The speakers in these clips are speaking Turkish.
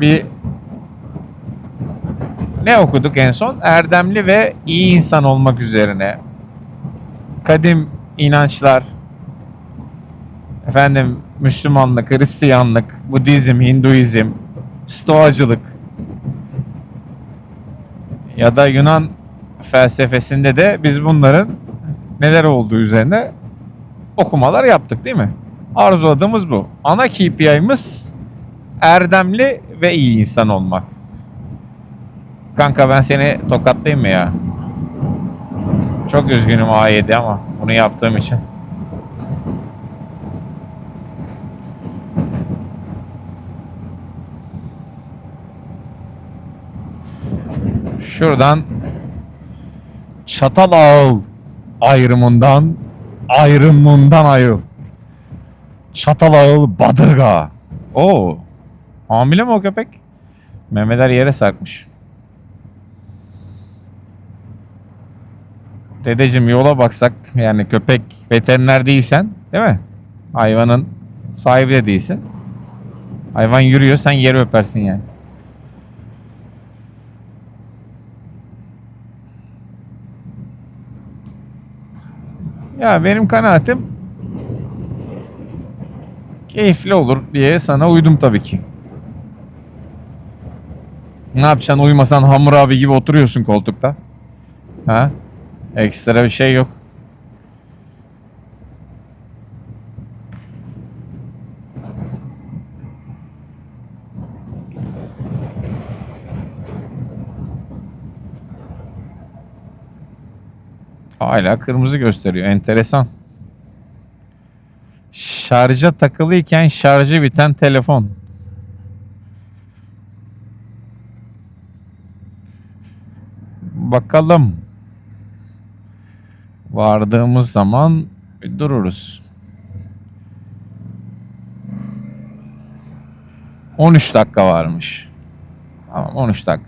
bir ne okuduk en son? Erdemli ve iyi insan olmak üzerine. Kadim inançlar, efendim Müslümanlık, Hristiyanlık, Budizm, Hinduizm, Stoacılık ya da Yunan felsefesinde de biz bunların neler olduğu üzerine okumalar yaptık değil mi? Arzuladığımız bu. Ana KPI'miz erdemli ve iyi insan olmak. Kanka ben seni tokatlayayım mı ya? Çok üzgünüm A7 ama bunu yaptığım için. Şuradan Çatal Ağıl ayrımından ayrımından ayrıl. Çatal Ağıl Badırga. Oo. Hamile mi o köpek? Memeler yere sarkmış. Dedeciğim yola baksak yani köpek veteriner değilsen değil mi? Hayvanın sahibi de değilsin. Hayvan yürüyor sen yeri öpersin yani. Ya benim kanaatim keyifli olur diye sana uydum tabii ki. Ne yapacaksın uyumasan Hamur abi gibi oturuyorsun koltukta. Ha? Ekstra bir şey yok. Hala kırmızı gösteriyor. Enteresan. Şarja takılıyken şarjı biten telefon. Bakalım. Vardığımız zaman bir dururuz. 13 dakika varmış. Tamam 13 dakika.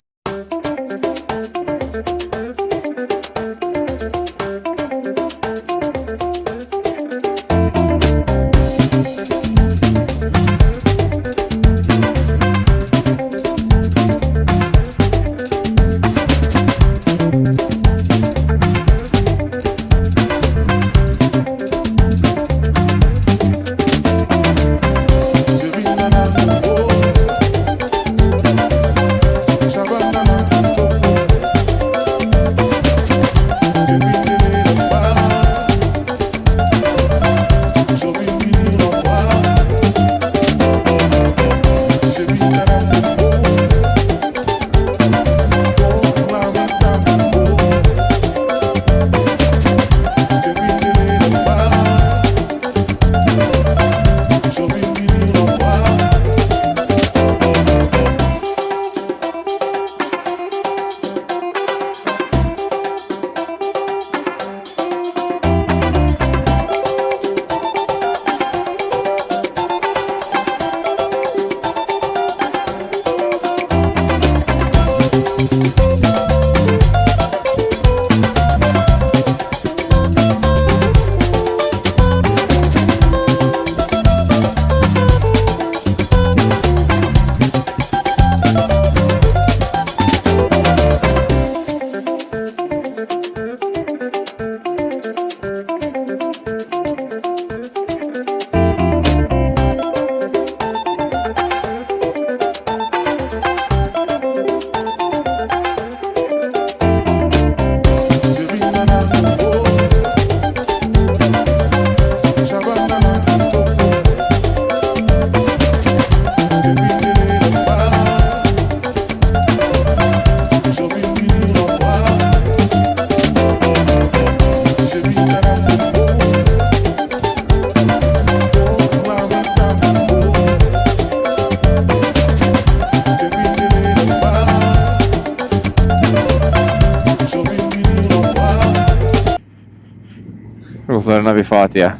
Ruhlarına bir Fatiha.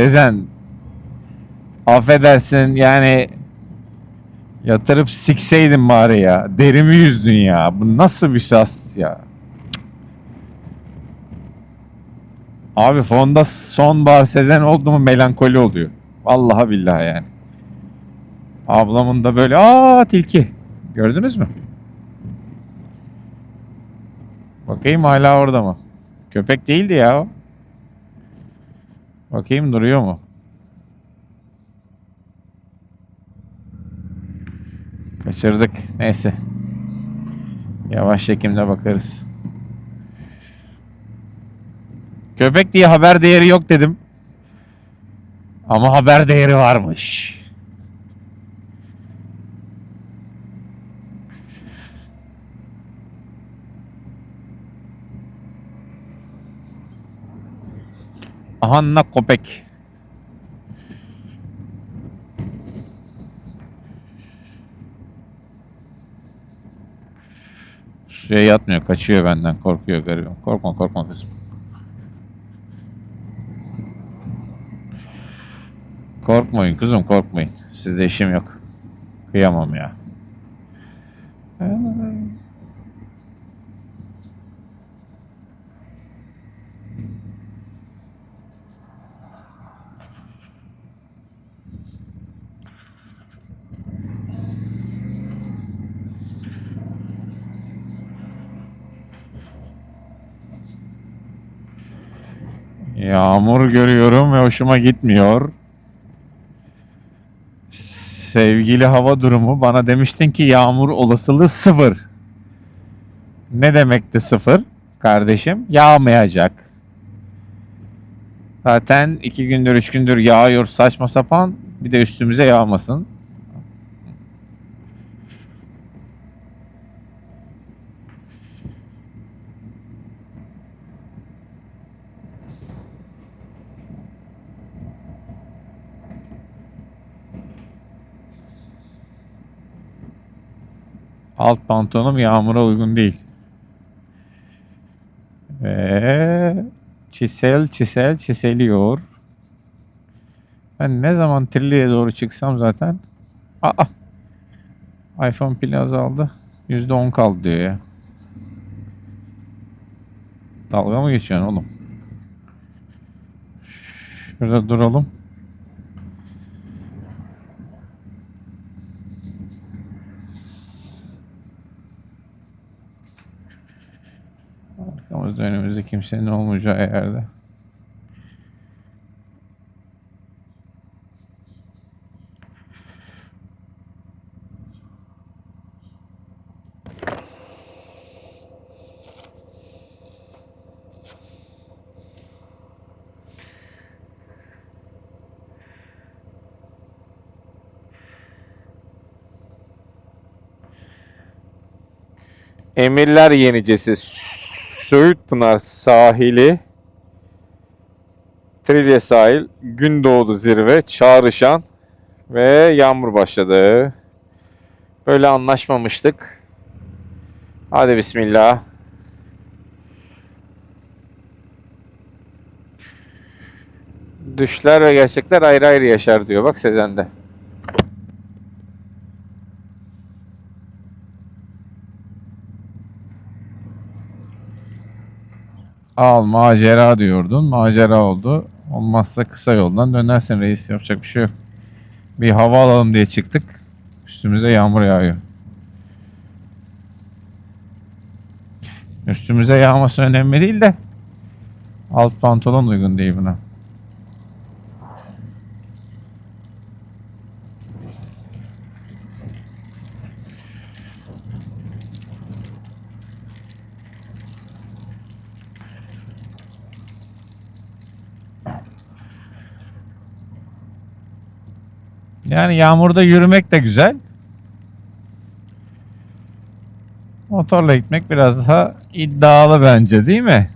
Sezen affedersin yani yatırıp sikseydin bari ya. Derimi yüzdün ya. Bu nasıl bir sas ya? Abi fonda sonbahar Sezen oldu mu melankoli oluyor. Vallahi billahi yani. Ablamın da böyle aa tilki. Gördünüz mü? Bakayım hala orada mı? Köpek değildi ya o. Bakayım duruyor mu? Kaçırdık. Neyse. Yavaş çekimde bakarız. Köpek diye haber değeri yok dedim. Ama haber değeri varmış. Ahanna köpek. Suya yatmıyor, kaçıyor benden, korkuyor garibim. Korkma, korkma kızım. Korkmayın kızım, korkmayın. Sizde işim yok. Kıyamam ya. Yağmur görüyorum ve hoşuma gitmiyor. Sevgili hava durumu bana demiştin ki yağmur olasılığı sıfır. Ne demekti sıfır kardeşim? Yağmayacak. Zaten iki gündür üç gündür yağıyor saçma sapan bir de üstümüze yağmasın. Alt pantolonum yağmura uygun değil. Ve çisel çisel çiseliyor. Ben ne zaman Trilli'ye doğru çıksam zaten. Aa! iPhone pili azaldı. %10 kaldı diyor ya. Dalga mı geçiyorsun oğlum? Şurada duralım. Önümüzde kimsenin olmayacağı yerde. Emirler Yenicesi Söğütpınar sahili Trilye sahil Gündoğdu zirve Çağrışan ve yağmur başladı. Böyle anlaşmamıştık. Hadi bismillah. Düşler ve gerçekler ayrı ayrı yaşar diyor. Bak Sezen'de. Al macera diyordun. Macera oldu. Olmazsa kısa yoldan dönersin reis. Yapacak bir şey yok. Bir hava alalım diye çıktık. Üstümüze yağmur yağıyor. Üstümüze yağması önemli değil de alt pantolon uygun değil buna. Yani yağmurda yürümek de güzel. Motorla gitmek biraz daha iddialı bence değil mi?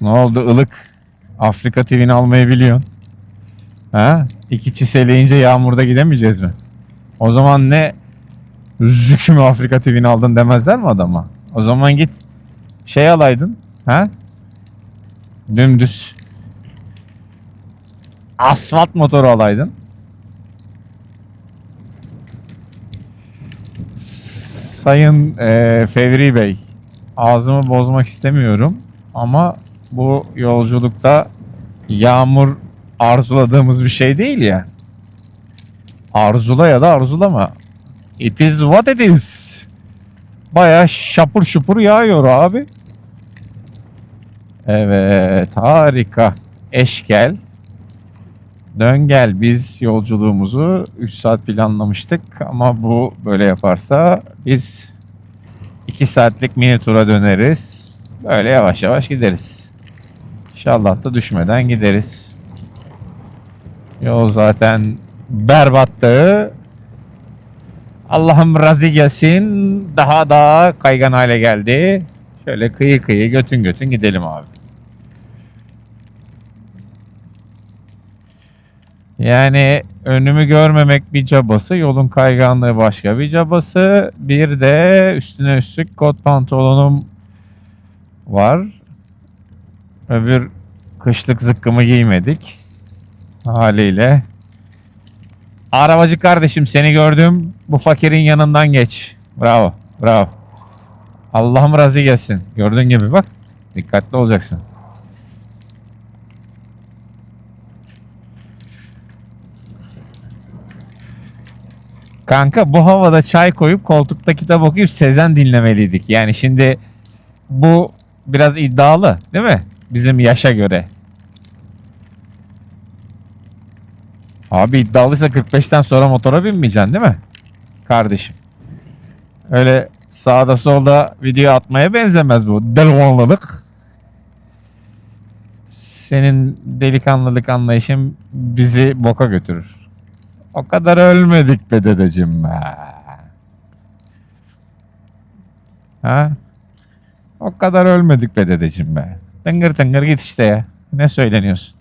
Ne oldu ılık? Afrika TV'ni almayı biliyorsun. Ha? İki çiseleyince yağmurda gidemeyeceğiz mi? O zaman ne zükümü Afrika TV'ni aldın demezler mi adama? O zaman git Şey alaydın. Ha? Dümdüz. Asfalt motoru alaydın. Sayın eee Fevri Bey, ağzımı bozmak istemiyorum ama bu yolculukta yağmur arzuladığımız bir şey değil ya. Arzula ya da arzulama. It is what it is. Baya şapur şupur yağıyor abi. Evet harika. Eş gel. Dön gel. Biz yolculuğumuzu 3 saat planlamıştık ama bu böyle yaparsa biz 2 saatlik mini tura döneriz. Böyle yavaş yavaş gideriz. İnşallah da düşmeden gideriz. Yol zaten berbattı. Allah'ım razı gelsin. Daha da kaygan hale geldi. Şöyle kıyı kıyı götün götün gidelim abi. Yani önümü görmemek bir cabası, yolun kayganlığı başka bir cabası. Bir de üstüne üstlük kot pantolonum var. Öbür kışlık zıkkımı giymedik. Haliyle. Arabacı kardeşim seni gördüm. Bu fakirin yanından geç. Bravo. Bravo. Allah'ım razı gelsin. Gördüğün gibi bak. Dikkatli olacaksın. Kanka bu havada çay koyup koltukta kitap okuyup Sezen dinlemeliydik. Yani şimdi bu biraz iddialı değil mi? Bizim yaşa göre. Abi iddialıysa 45'ten sonra motora binmeyeceksin değil mi? Kardeşim. Öyle sağda solda video atmaya benzemez bu. Delikanlılık. Senin delikanlılık anlayışın bizi boka götürür. O kadar ölmedik be dedeciğim be. Ha? O kadar ölmedik be dedeciğim be. Tıngır tıngır git işte ya. Ne söyleniyorsun?